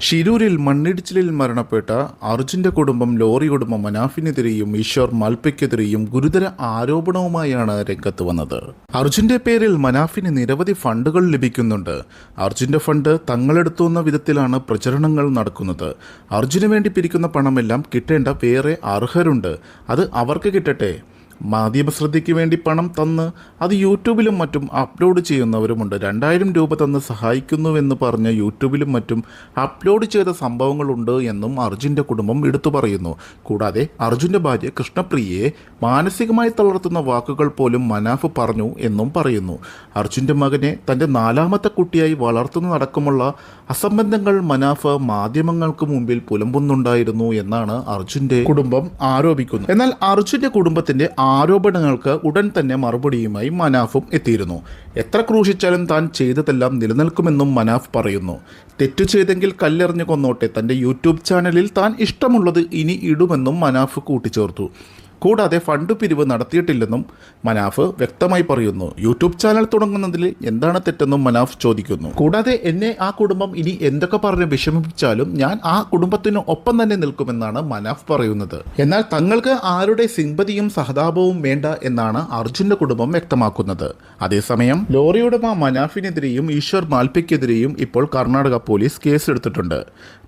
ഷിരൂരിൽ മണ്ണിടിച്ചിലിൽ മരണപ്പെട്ട അർജുന്റെ കുടുംബം ലോറി കുടുംബം മനാഫിനെതിരെയും ഈശ്വർ മാൽപ്പയ്ക്കെതിരെയും ഗുരുതര ആരോപണവുമായാണ് രംഗത്ത് വന്നത്. അർജുന്റെ പേരിൽ മനാഫിന് നിരവധി ഫണ്ടുകൾ ലഭിക്കുന്നുണ്ട്. അർജുന്റെ ഫണ്ട് തങ്ങളെടുത്തുന്ന വിധത്തിലാണ് പ്രചരണങ്ങൾ നടക്കുന്നത്. അർജുന് വേണ്ടി പിരിക്കുന്ന പണമെല്ലാം കിട്ടേണ്ട വേറെ അർഹരുണ്ട്. അത് അവർക്ക് കിട്ടട്ടെ? മാധ്യമശ്രദ്ധയ്ക്ക് വേണ്ടി പണം തന്ന് അത് യൂട്യൂബിലും മറ്റും അപ്ലോഡ് ചെയ്യുന്നവരുമുണ്ട്. രണ്ടായിരം രൂപ തന്ന് സഹായിക്കുന്നുവെന്ന് പറഞ്ഞ് യൂട്യൂബിലും മറ്റും അപ്ലോഡ് ചെയ്ത സംഭവങ്ങളുണ്ട് എന്നും അർജുന്റെ കുടുംബം എടുത്തു പറയുന്നു. കൂടാതെ അർജുന്റെ ഭാര്യ കൃഷ്ണപ്രിയയെ മാനസികമായി തളർത്തുന്ന വാക്കുകൾ പോലും മനാഫ് പറഞ്ഞു എന്നും പറയുന്നു. അർജുന്റെ മകനെ തന്റെ നാലാമത്തെ കുട്ടിയായി വളർത്തുന്നതടക്കമുള്ള അസംബന്ധങ്ങൾ മനാഫ് മാധ്യമങ്ങൾക്ക് മുമ്പിൽ പുലമ്പുന്നുണ്ടായിരുന്നു എന്നാണ് അർജുന്റെ കുടുംബം ആരോപിക്കുന്നത്. എന്നാൽ അർജുന്റെ കുടുംബത്തിന്റെ ആരോപണങ്ങൾക്ക് ഉടൻ തന്നെ മറുപടിയുമായി മനാഫും എത്തിയിരുന്നു. എത്ര ക്രൂശിച്ചാലും താൻ ചെയ്തതെല്ലാം നിലനിൽക്കുമെന്നും മനാഫ് പറയുന്നു. തെറ്റു ചെയ്തെങ്കിൽ കല്ലെറിഞ്ഞു കൊന്നോട്ടെ തന്റെ യൂട്യൂബ് ചാനലിൽ താൻ ഇഷ്ടമുള്ളത് ഇനി ഇടുമെന്നും മനാഫ് കൂട്ടിച്ചേർത്തു. കൂടാതെ ഫണ്ട് പിരിവ് നടത്തിയിട്ടില്ലെന്നും മനാഫ് വ്യക്തമായി പറയുന്നു. യൂട്യൂബ് ചാനൽ തുടങ്ങുന്നതിൽ എന്താണ് തെറ്റെന്നും മനാഫ് ചോദിക്കുന്നു. കൂടാതെ എന്നെ ആ കുടുംബം ഇനി എന്തൊക്കെ പറഞ്ഞ് വിഷമിപ്പിച്ചാലും ഞാൻ ആ കുടുംബത്തിന് ഒപ്പം തന്നെ നിൽക്കുമെന്നാണ് മനാഫ് പറയുന്നത്. എന്നാൽ തങ്ങൾക്ക് ആരുടെ സിമ്പതിയും സഹതാപവും വേണ്ട എന്നാണ് അർജുന്റെ കുടുംബം വ്യക്തമാക്കുന്നത്. അതേസമയം ലോറിയുടെ മാ മനാഫിനെതിരെയും ഈശ്വർ മാൽപ്പയ്ക്കെതിരെയും ഇപ്പോൾ കർണാടക പോലീസ് കേസെടുത്തിട്ടുണ്ട്.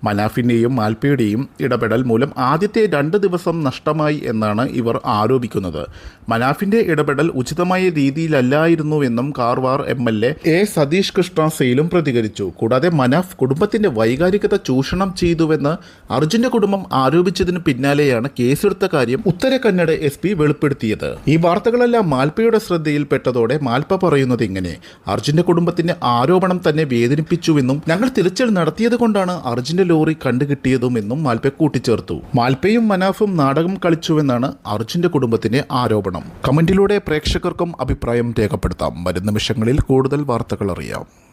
മനാഫിന്റെയും മാൽപ്പയുടെയും ഇടപെടൽ മൂലം ആദ്യത്തെ രണ്ട് ദിവസം നഷ്ടമായി എന്നാണ് ഇവർ ആരോപിക്കുന്നത്. മനാഫിന്റെ ഇടപെടൽ ഉചിതമായ രീതിയിലല്ലായിരുന്നുവെന്നും Karwar M L A A Satish Krishna സെയിലും പ്രതികരിച്ചു. കൂടാതെ മനാഫ് കുടുംബത്തിന്റെ വൈകാരികത ചൂഷണം ചെയ്തുവെന്ന് അർജുന്റെ കുടുംബം ആരോപിച്ചതിന് പിന്നാലെയാണ് കേസെടുത്ത കാര്യം ഉത്തര കന്നഡ എസ് പി വെളിപ്പെടുത്തിയത്. ഈ വാർത്തകളെല്ലാം മാൽപ്പയുടെ ശ്രദ്ധയിൽപ്പെട്ടതോടെ മാൽപ്പ പറയുന്നത് ഇങ്ങനെ. അർജുന്റെ കുടുംബത്തിന്റെ ആരോപണം തന്നെ വേദനിപ്പിച്ചുവെന്നും ഞങ്ങൾ തിരച്ചിൽ നടത്തിയത് കൊണ്ടാണ് അർജുന്റെ ലോറി കണ്ടുകിട്ടിയതും എന്നും മാൽപ്പ കൂട്ടിച്ചേർത്തു. മാൽപ്പയും മനാഫും നാടകം കളിച്ചുവെന്നാണ് അർജുന്റെ കുടുംബത്തിന്റെ ആരോപണം. കമന്റിലൂടെ പ്രേക്ഷകർക്കും അഭിപ്രായം രേഖപ്പെടുത്താം. വരും നിമിഷങ്ങളിൽ കൂടുതൽ വാർത്തകൾ അറിയാം.